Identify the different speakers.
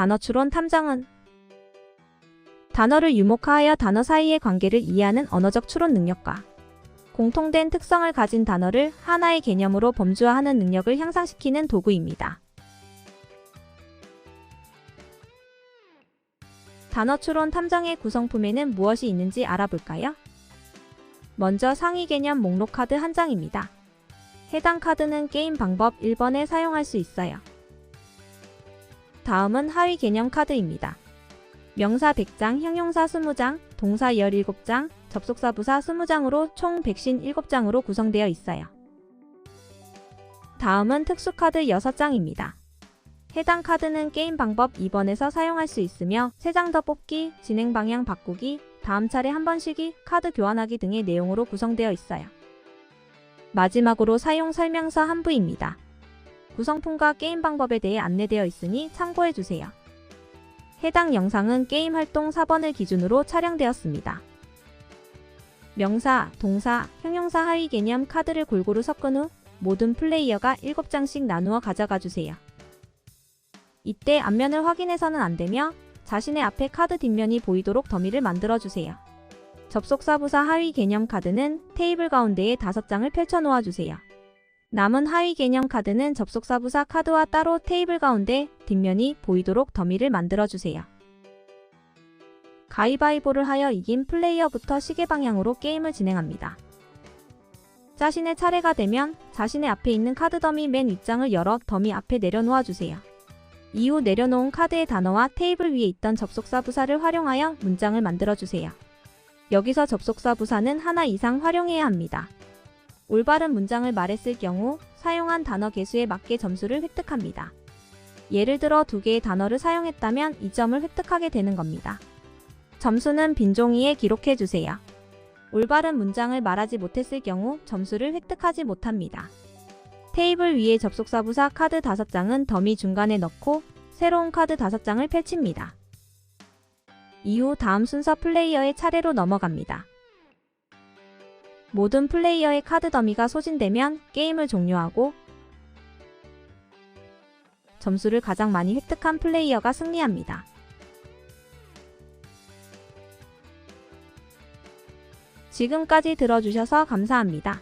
Speaker 1: 단어 추론 탐정은 단어를 유목화하여 단어 사이의 관계를 이해하는 언어적 추론 능력과 공통된 특성을 가진 단어를 하나의 개념으로 범주화하는 능력을 향상시키는 도구입니다. 단어 추론 탐정의 구성품에는 무엇이 있는지 알아볼까요? 먼저 상위 개념 목록 카드 한 장입니다. 해당 카드는 게임 방법 1번에 사용할 수 있어요. 다음은 하위 개념 카드입니다. 명사 100장, 형용사 20장, 동사 17장, 접속사 부사 20장으로 총 157장으로 구성되어 있어요. 다음은 특수 카드 6장입니다. 해당 카드는 게임 방법 2번에서 사용할 수 있으며 3장 더 뽑기, 진행 방향 바꾸기, 다음 차례 한번 쉬기, 카드 교환하기 등의 내용으로 구성되어 있어요. 마지막으로 사용 설명서 한 부입니다. 구성품과 게임 방법에 대해 안내되어 있으니 참고해 주세요. 해당 영상은 게임 활동 4번을 기준으로 촬영되었습니다. 명사, 동사, 형용사 하위 개념 카드를 골고루 섞은 후 모든 플레이어가 7장씩 나누어 가져가 주세요. 이때 앞면을 확인해서는 안 되며 자신의 앞에 카드 뒷면이 보이도록 더미를 만들어 주세요. 접속사 부사 하위 개념 카드는 테이블 가운데에 5장을 펼쳐 놓아 주세요. 남은 하위 개념 카드는 접속사 부사 카드와 따로 테이블 가운데 뒷면이 보이도록 더미를 만들어 주세요. 가위바위보를 하여 이긴 플레이어부터 시계 방향으로 게임을 진행합니다. 자신의 차례가 되면 자신의 앞에 있는 카드 더미 맨 윗장을 열어 더미 앞에 내려놓아 주세요. 이후 내려놓은 카드의 단어와 테이블 위에 있던 접속사 부사를 활용하여 문장을 만들어 주세요. 여기서 접속사 부사는 하나 이상 활용해야 합니다. 올바른 문장을 말했을 경우 사용한 단어 개수에 맞게 점수를 획득합니다. 예를 들어 두 개의 단어를 사용했다면 2점을 획득하게 되는 겁니다. 점수는 빈 종이에 기록해 주세요. 올바른 문장을 말하지 못했을 경우 점수를 획득하지 못합니다. 테이블 위에 접속사 부사 카드 5장은 더미 중간에 넣고 새로운 카드 5장을 펼칩니다. 이후 다음 순서 플레이어의 차례로 넘어갑니다. 모든 플레이어의 카드 더미가 소진되면 게임을 종료하고 점수를 가장 많이 획득한 플레이어가 승리합니다. 지금까지 들어주셔서 감사합니다.